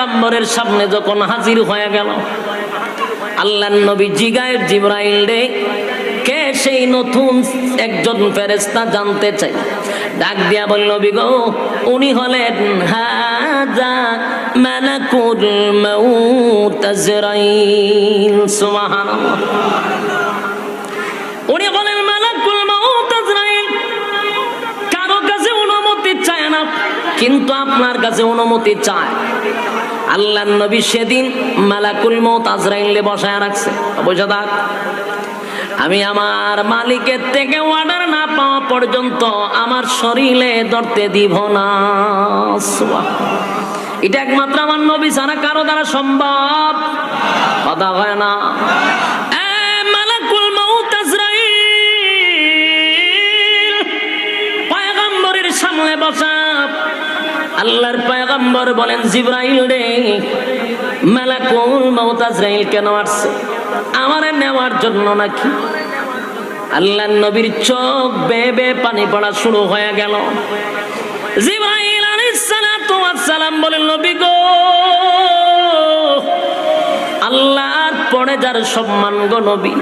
পায়গাম্বরের সামনে যখন হাজির হয়ে গেল আল্লাহ নবী জিগায় জিব্রাইল রে, কে সেই নতুন একজন ফেরেস্তা জানতে চাই? ডাক দিয়া বলল বিগো উনি হলেন হাজা মালাকুল মাউত আজরাইল। সুবহানাল্লাহ। উনি বলেন মালাকুল মাউত আজরাইল। কারও কাছে অনুমতি চায় না, কিন্তু আপনার কাছে অনুমতি চায়। আল্লাহ নবী সেদিন মালাকুল মৌত আজরাইলে বসায় রাখছে। বসে থাক আমি আমার মালিকের থেকে অর্ডার না পাওয়া পর্যন্ত আমার শরীরে ধরতে দিব না। এটা একমাত্র আমার নবী ছাড়া কারও দ্বারা সম্ভব। কথা হয় না। সামনে বসা আল্লাহর পয়গম্বর বলেন, জিব্রাইল রে, মালাকুল মৌত আজরাইল কেন আসছে? আমারে নেওয়ার জন্য নাকি? আল্লাহ নবীর চোখ বে বে পানি পড়া শুরু হয়ে গেল। জিব্রাইল সালাম বলেন, নবী গো, আল্লাহর পরে যার সম্মান গো নবী,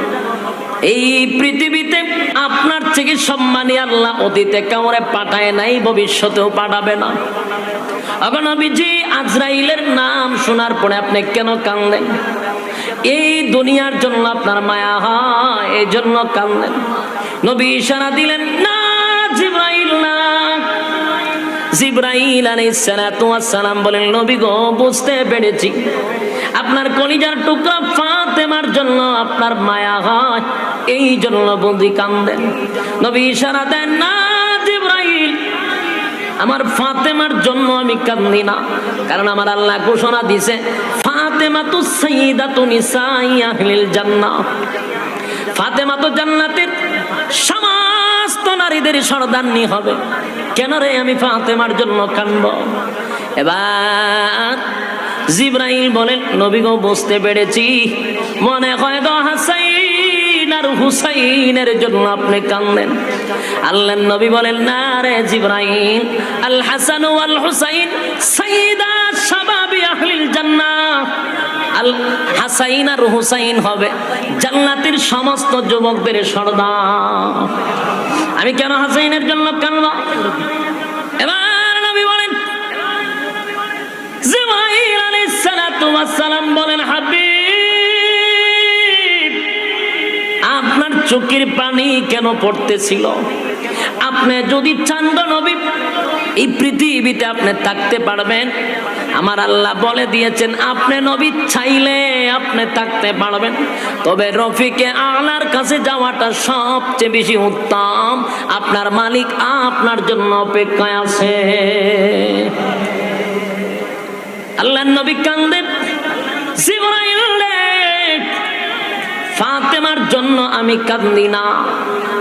এই পৃথিবীতে আপনার থেকে সম্মানী আল্লাহ অতীতে কাউরে পাঠায় নাই, ভবিষ্যতেও পাঠাবে না। এখন নবীজি আজরাইলের নাম শোনার পরে আপনি কেন কান্দেন এই দুনিয়ার জন্য আপনার মায়া হয়, এই জন্য কান্দেন নবী ইশারা দিলেন, না, জিব্রাইল না। জিব্রাইল আলাইহিস সালাতু ওয়াস সালাম বলেন, নবী গো, বুঝতে পেরেছি। আপনার কলিজার টুকরা ফাতেমার জন্য আপনার মায়া হয়, এই জন্য বন্দি কান্দেন নবী ইশারা দেন, না আমার ফাতেমার জন্য আমি কান্দি না, কারণ আমার আল্লাহ ঘোষণা দিছে ফাতেমা তো সাইদা তো নিসাই আহলিল জান্নাহ। ফাতেমা তো জান্নাতের সমস্ত নারীদের সরদান্নি হবে। কেন রে আমি ফাতেমার জন্য কানব এবার জিব্রাইল বলেন নবী গো পেরেছি। মনে হয় তো হাসাইন আর হুসাইনের জন্য আপনি কান্দেন। আল্লাহ নবী বলেন, না রে জিব্রাইল আল হাসান ওয়াল হুসাইন সাইদা শাবাবি আহলিল জান্নাহ। আল হাসাইন আর হুসাইন হবে জান্নাতের সমস্ত যুবকদের সর্দার। আমি কেন হাসাইনের জন্য কানব এবার নবী বলেন, জিব্রাইল আলাইহিস সালাতু ওয়াস সালাম বলেন, হাবিব চোখের পানি কেন পড়তেছিল? আপনি যদি চান গো নবী এই পৃথিবীতে আপনি থাকতে পারবেন, আমার আল্লাহ বলে দিয়েছেন, আপনি নবী চাইলে আপনি থাকতে পারবেন। তবে রফিকে আলার কাছে যাওয়াটা সবচেয়ে বেশি উত্তম। আপনার মালিক আপনার জন্য অপেক্ষায় আছে। আল্লাহ নবী কান্দেন আমি কান্দি না।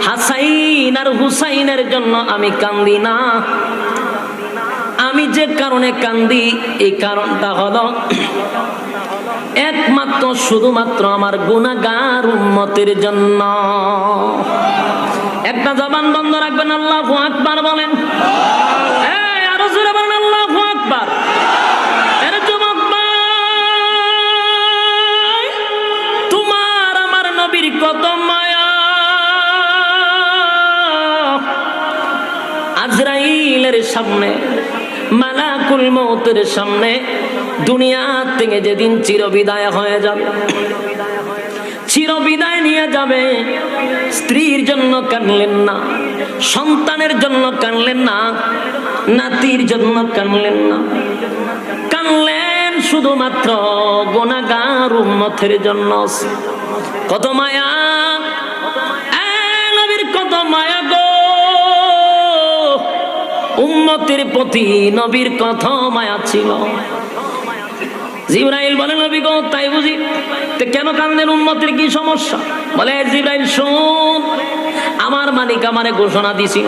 হাসাইন আর হুসাইনের জন্য আমি কান্দি না। আমি যে কারণে কান্দি, এই কারণটা হলো, একমাত্র শুধুমাত্র আমার গুণাগার উন্মতের জন্য। একটা জবান বন্ধ রাখবেন, আল্লাহ আকবার বলেন। আজরাইলের সামনে, মালাকুল মৌতের সামনে, দুনিয়া থেকে যেদিন চিরবিদায় হয়ে যাবে। চিরবিদায় নিয়ে যাবে। স্ত্রীর জন্য কানলেন না, সন্তানের জন্য কানলেন না, নাতির জন্য কানলেন না। কানলেন শুধুমাত্র গোনাগার উম্মতের জন্য। কত মায়া উম্মতের প্রতি নবীর কথা মায়া ছিল। জিব্রাইল বলে, নবী গো, তাই বুঝি? কেন কান্দেন? উম্মতের কি সমস্যা? বলে জিব্রাইল, শুন, আমার মালিক আমারে ঘোষণা দিছিল,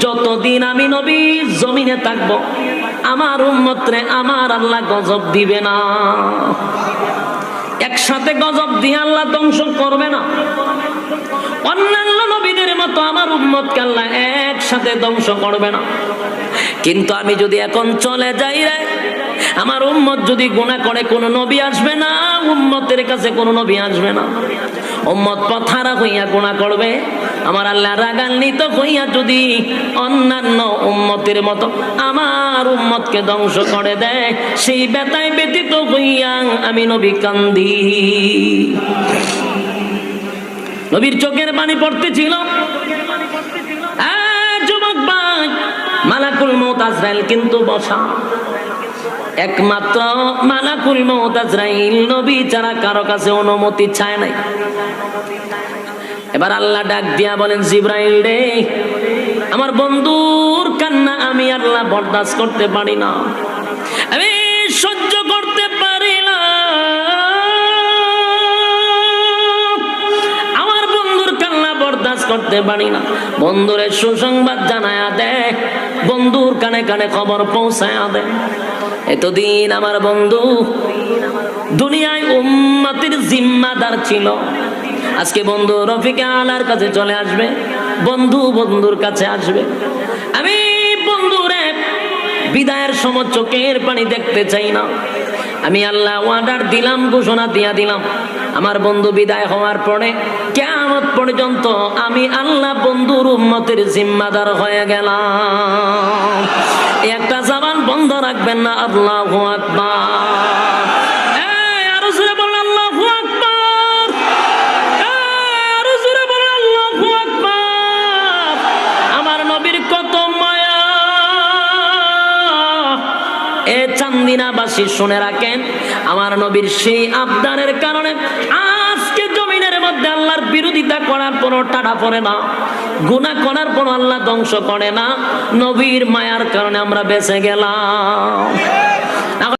যতদিন আমি নবী জমিনে থাকব, আমার উম্মতরে আমার আল্লাহ গজব দিবে না। একসাথে গজব দিয়ে আল্লাহ ধ্বংস করবে না। আমার উম্মতকে আল্লাহ একসাথে ধ্বংস করবে না। কিন্তু আমি যদি এখন চলে যাই রে, আমার উম্মত যদি গুনাহ করে, কোনো নবী আসবে না, উম্মতের কাছে কোনো নবী আসবে না। উম্মত পথারা হইয়া গুনাহ করবে, আমার আল্লাহ রাগান্বিত হইয়া যদি অন্যান্য উম্মতের মতো আমার উম্মতকে ধ্বংস করে দেয়, সেই বেতায় ব্যতীত হইয়া আমি নবী কান্দি। নবীর চোখের পানি পড়তেছিল মালাকুল মৌত আজরাইল কিন্তু বসা। একমাত্র মালাকুল মৌত আজরাইল নবী ছাড়া কারও কাছে অনুমতি চায় নাই। এবার আল্লাহ ডাক দিয়া বলেন, জিব্রাইল রে, আমার বন্ধুর কান্না আমি আল্লাহ বরদাস্ত করতে পারি না। আমি করতে পারি না। বন্ধুরে সুসংবাদ জানায়া দে, বন্ধুর কানে কানে খবর পৌঁছায়া দে। এতদিন আমার বন্ধু দুনিয়ায় উম্মতির জিম্মাদার ছিল। আজকে বন্ধু রফিকে আলার কাছে চলে আসবে, বন্ধু বন্ধুর কাছে আসবে। আমি বন্ধুরে বিদায়ের সময় চোখের পানি দেখতে চাই না। আমি আল্লাহ অর্ডার দিলাম, ঘোষণা দিয়া দিলাম। আমার বন্ধু বিদায় হওয়ার পরে কেমন পর্যন্ত আমি আল্লাহ বন্ধুর উম্মতের জিম্মাদার হয়ে গেলাম। একটা জবান বন্ধ রাখবেন না, আল্লাহ চান্দিনাবাসী শুনে রাখেন আমার নবীর সেই আবদারের কারণে আজকে জমিনের মধ্যে আল্লাহর বিরোধিতা করার পর টাটা পড়ে না, গুনাহ করার পর আল্লাহ ধ্বংস করে না, নবীর মায়ার কারণে আমরা বেঁচে গেলাম।